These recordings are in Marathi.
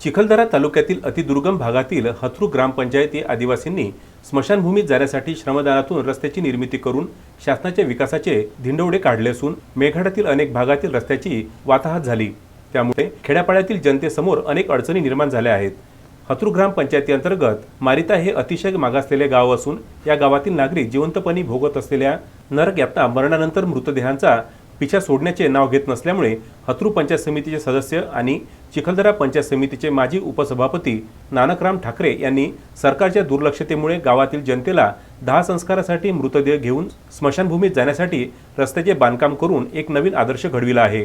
चिखलदरा तालुक्यातील अतिदुर्गम भागातील हथरू ग्रामपंचायती आदिवासींनी स्मशानभूमीत जाण्यासाठी श्रमदानातून रस्त्याची निर्मिती करून शासनाच्या विकासाचे धिंडवडे काढले असून मेघाडातील अनेक भागातील रस्त्याची वाताहत झाली. त्यामुळे खेड्यापाड्यातील जनतेसमोर अनेक अडचणी निर्माण झाल्या आहेत. हथरू ग्रामपंचायती अंतर्गत मारिता हे अतिशय मागासलेले गाव असून या गावातील नागरिक जिवंतपणी भोगत असलेल्या नरक यातना मरणानंतर मृतदेहांचा पिछा सोडण्याचे नाव घेत नसल्यामुळे हत्रू पंचायत समितीचे सदस्य आणि चिखलदरा पंचायत समितीचे माजी उपसभापती नानकराम ठाकरे यांनी सरकारच्या दुर्लक्षतेमुळे गावातील जनतेला दहा संस्कारासाठी मृतदेह घेऊन स्मशानभूमीत जाण्यासाठी रस्त्याचे बांधकाम करून एक नवीन आदर्श घडविला आहे.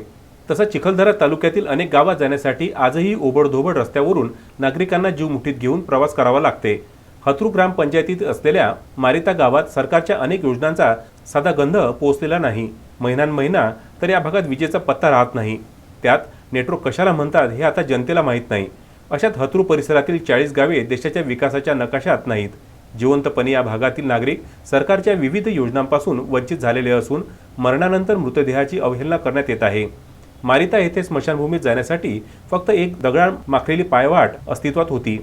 तसंच चिखलदरा तालुक्यातील अनेक गावात जाण्यासाठी आजही ओबडधोबड रस्त्यावरून नागरिकांना जीव मुठीत घेऊन प्रवास करावा लागते. हत्रू ग्रामपंचायतीत असलेल्या मारिता गावात सरकारच्या अनेक योजनांचा साधा गंध पोहोचलेला नाही. महिन्यान तर या भागात विजेचा पत्ता राहत नाही. त्यात नेटवर्क कशाला म्हणतात हे आता जनतेला माहीत नाही. अशात हथरू परिसरातील चाळीस गावे देशाच्या विकासाच्या नकाशात नाहीत. जिवंतपणे या भागातील नागरिक सरकारच्या विविध योजनांपासून वंचित झालेले असून मरणानंतर मृतदेहाची अवहेलना करण्यात येत आहे. मारिता येथे स्मशानभूमीत जाण्यासाठी फक्त एक दगडाळ माखलेली पायवाट अस्तित्वात होती.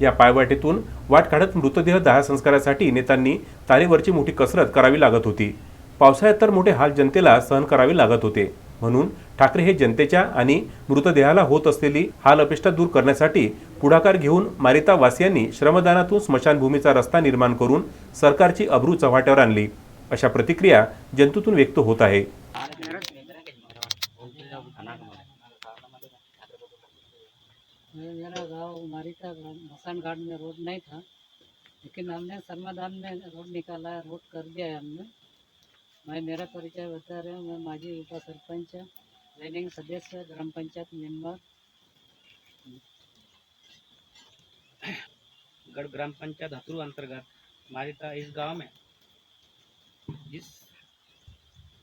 या पायवाटेतून वाट काढत मृतदेह दहा संस्कारासाठी नेत्यांनी तारेवरची मोठी कसरत करावी लागत होती. पावसाळ्यात तर मोठे हाल जनतेला सहन करावे लागत होते. म्हणून ठाकरे हे जनतेच्या आणि मृतदेहाला होत असलेली हाल अपेष्टा दूर करण्यासाठी पुढाकार घेऊन मारिता वासियांनी श्रमदानातून स्मशानभूमीचा रस्ता निर्माण करून सरकारची अब्रू चव्हाट्यावर आणली. अशा प्रतिक्रिया जनतेतून व्यक्त होत आहे. मेरा गांव मारिका मसान घाट में रोड नहीं था लेकिन हमने समाधान में रोड निकाला है रोड कर दिया है हमने। मैं मेरा परिचय बता रहा हूँ, मैं माजी उप सरपंच प्लानिंग सदस्य ग्राम पंचायत मेंबर। गढ़ ग्राम पंचायत हथरू अंतर्गत मारिता इस गाँव में जिस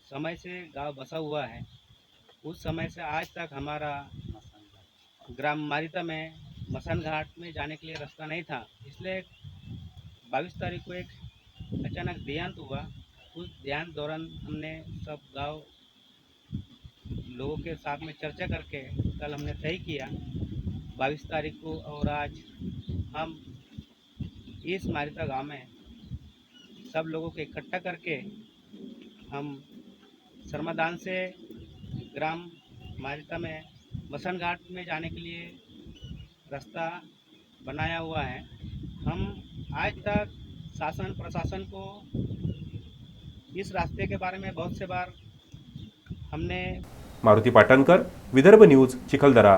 समय से गाँव बसा हुआ है, उस समय से आज तक हमारा ग्राम मारिता में मसान घाट में जाने के लिए रास्ता नहीं था, इसलिए बाईस तारीख को एक अचानक देहांत हुआ। उस ध्यान दौरान हमने सब गाँव लोगों के साथ में चर्चा करके कल हमने तय किया, बाईस तारीख को और आज हम इस मारिता गाँव में सब लोगों को इकट्ठा करके हम शर्मादान से ग्राम मारिता में मसन घाट में जाने के लिए रास्ता बनाया हुआ है। हम आज तक शासन, प्रशासन को इस रास्ते के बारे में बहुत से बार हमने मारुती पाटणकर विदर्भ न्यूज चिखलदरा.